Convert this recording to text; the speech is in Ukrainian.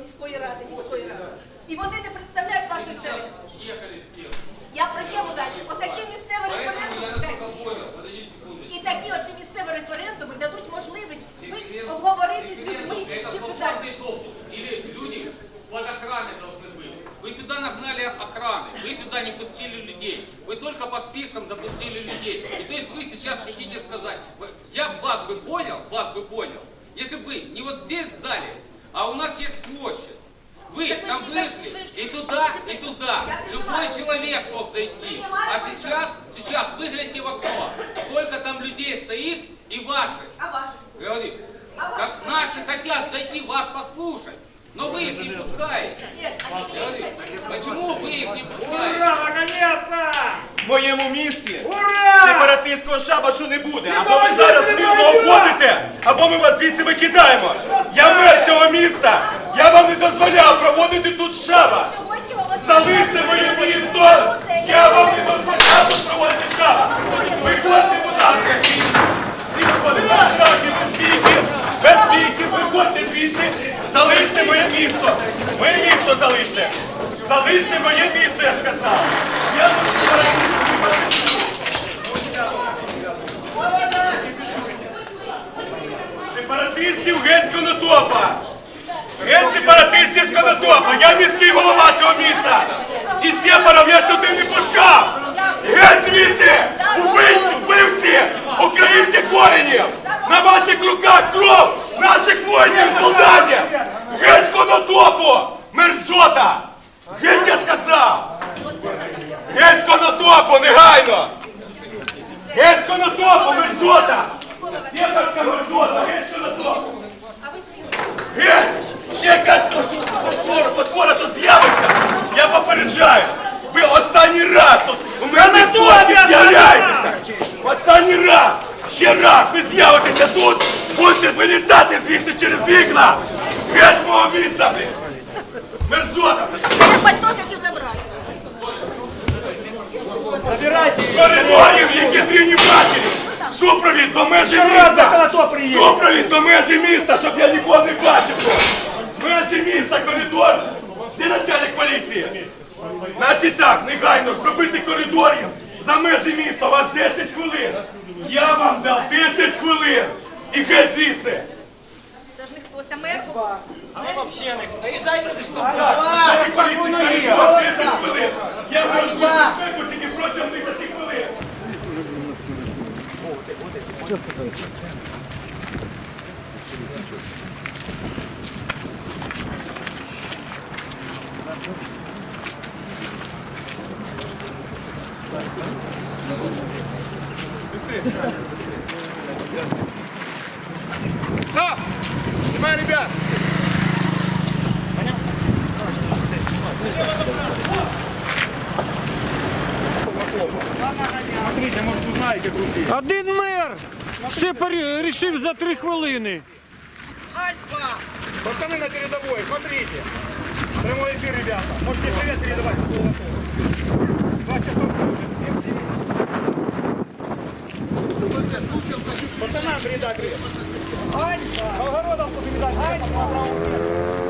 міської ради, міської ради. І вони не представляють вашу честь. Ехали с кем? Я проїду далі. Отакі місцеві Поэтому я референдуми настолько понял. Подождите секундочку. і такі оці місцеві референдуми дадуть можливість ви Референдум- обговорити з людьми референдум ці Это питання. свободный допуск. Или люди под охраной должны быть. Вы сюда нагнали охраны, вы сюда не пустили людей. Вы только по спискам запустили людей. И то есть вы сейчас хотите сказать, вы- я б вас бы понял, вас бы понял, если бы вы не вот здесь в зале, а у нас есть площадь. Вы Так вы там же не вышли так- и туда, и туда. Я Любой понимаю. человек мог зайти. Принимаю А вас. сейчас, сейчас выгляньте в окно. Сколько там людей стоит и ваших. А ваші? Говорит, А ваши как наши хотят зайти вас послушать, но вы их не пускаете. Ні, а ні, Говорит, ні, ні, ні. почему вы их не пускаете? Ура, наконец-то! В моєму місті Ура! сепаратистського шабашу не буде. Або ви Сепаратисти зараз не мирно мають! уходите, або ми вас звідси викидаємо. Я мер цього міста. Я вам не дозволяв проводити тут шаба. Залиште моє місто! Я вам не дозволяв тут проводити шаба. Виходьте, будь ласка. Всі виходите без бійків. Без бійків, виходьте звідси. Залиште моє місто. Моє місто залиште. Залиште моє місто, я сказав. Я Сепаратистів геть з Конотопа! Геть сепаратистів з Конотопа! Я міський голова цього міста! І сепарів я сюди не пускав! Геть звідси! Убивці, вбивці! Українських коренів! На ваших руках кров наших воїнів солдатів! Геть Конотопу! Мерзота! Геть я сказав! Геть Конотопу, негайно! Геть Конотопу, мерзота! Сепарська мерзота, геть з Конотопу! А ви свої Геть! Ще якась потвора, потвора тут з'явиться! Я попереджаю! Ви останній раз тут у мене тут досі я з'являєтеся! Останній раз! Ще раз ви з'явитеся тут! Будете вилітати звідси через вікна! Геть мого міста, блін! Мерзота! Я пальто хочу забрати. Забирайте. Коридорів, які дрівні матері! Супровід до межі міста! Супровід до межі міста, щоб я нікого не бачив! тут. Межі міста, коридор! Де начальник поліції? Значить так, негайно зробити коридорів за межі міста, у вас 10 хвилин. Я вам дав 10 хвилин. І геть звідси. Це ж не хтось, а мер. Начальник поліції, коридор, 10 хвилин. Я вам безпеку тільки протягом 10 хвилин. Смотрите, может, узнаете, друзья. Один мер все вирішив за три хвилини. Пацаны на передовой, смотрите. Прямой эфир, ребята. Можете привет передавать. Пацанам передай привет. Ань, огородом победать. Ань,